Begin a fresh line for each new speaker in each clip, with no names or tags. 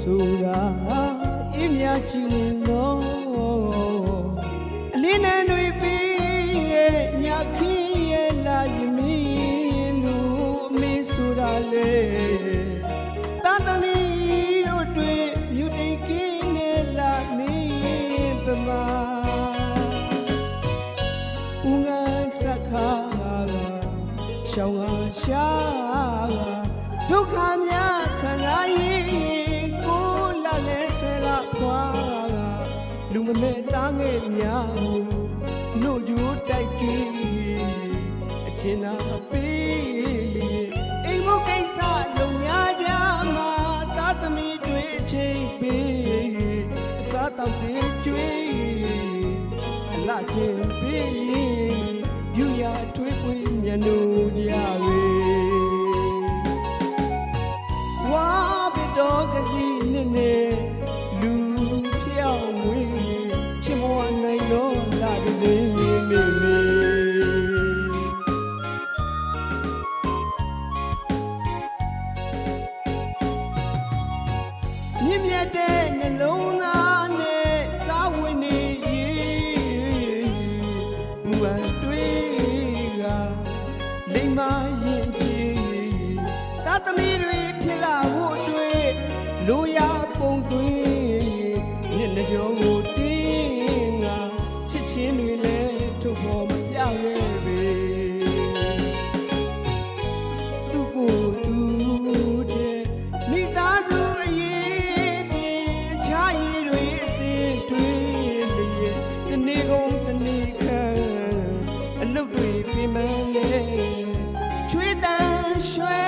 ဆိုတာအင်းမြကြည့်ရင်တော့အလင်းနဲ့တွေပြီးရဲ့ညာခင်းရဲ့လာယမင်းလူအမင်းဆိုတာလေတာသမီတို့တွေ့မြူတိတ်ကင်းနဲ့လာမင်းပမာဦးငန်းစခါကရှောင်းကရှာကဒုက္ခများခံစားရ လူမမဲ့တားငယ်များကိုနှုတ်ကြိုးတိုက်ကြည့်အချင်းနာပေးလေအိမ်မကိစ္စလုံများကြမှာသာသမီတွေအချိန်ပေးအစားတောက်တွေကျွေးအလဆင်ပေးရင်ယူရထွေးပွေးမျက်နှာ နိုင်တော့လာကစီမေမေမြင့်မြတ်တဲ့နှလုံးသားနဲ့စာဝင်နေရင်ဘူဝံတွေကလိမ္မာရင်ကြည်သာသမီတွေဖြစ်လာဖို့အတွက်လိုရာပုံတွင်မျက်နှာကြောကိုတင်းငါ ချစ်ချင်းတွေလည်းထုတ်ပေါ်မပြရဲ့ပဲသူကိုယ်သူတဲ့မိသားစုအရေးပြေချာရည်တွေအစင်တွေလျက်တနေ့ကုန်တနေ့ခံအလုတ်တွေပြင်မလဲချွေးတန်ရွှဲ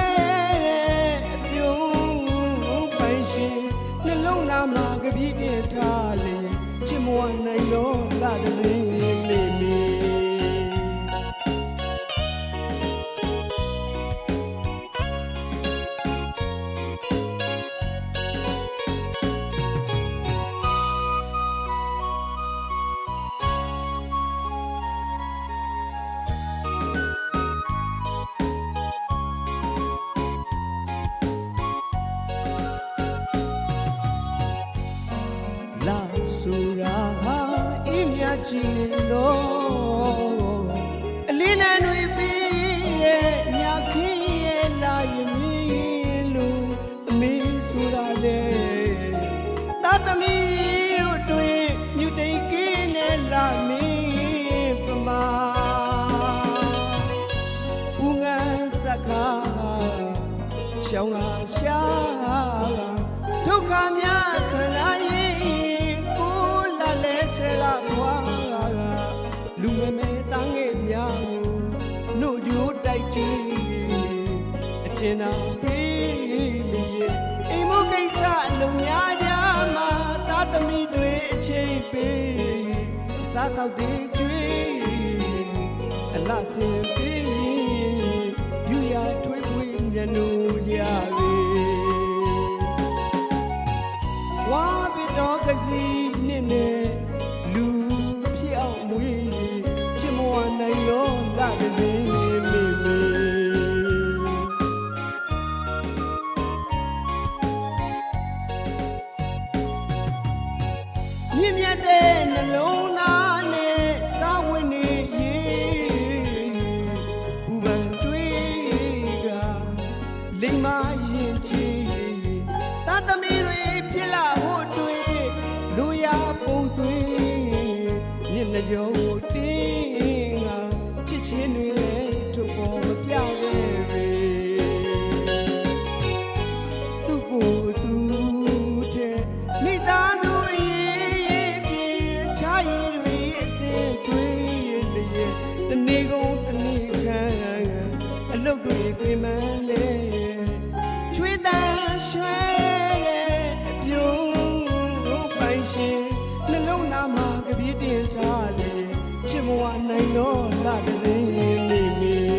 တဲ့အပြုံးပိုင်ရှင်နှလုံးသားမှာကပြည့်တင်ထားလေ ချစ်မဝနိုင်တော့လာတဲ့စင်း ဆိုတာဟာအင်းမြကြည့်နေတော့အလင်းနဲ့တွေပြီးရဲ့ညာခင်းရဲ့လာယမင်းလို့အမေဆိုတာလေတာသမီတို့တွေ့မြူတိတ်ကင်းနဲ့လာမင်းပမာဦးငန်းစခါရှောင်းလာရှာဒုက္ခများခံရရင်ကိုလာလဲ ဆဲလာဘွားလူငယ်မဲတန်းငယ်များကိုနှုတ်ကြိုးတိုက်ကြည့်အကျဉ်းသာပေးလေအိမ်မကိစ္စလုံများကြမှာသာသမီတွေအချိန်ပေးစားတော့တွေကျွေးအလဆင်ပေးရင်ယူရထွေးပွေးမျက်နှာကြ မြင့်မြတ်တဲ့နှလုံးသားနဲ့စာဝင်နေရင်ဘူပန်တွေကလိမ္မာရင်ကြည်တာသမီတွေဖြစ်လာဖို့တွေ့လူရပုံတွင်မျက်နှာကြော တ်တွေပြင်မလဲချွေးတန်ရွှဲတဲ့အပြုံးပိုင်ရှင်နှလုံးသားမှာကပြည့်တင်ထားလေချစ်မဝနိုင်တော့လာတဲ့စင်း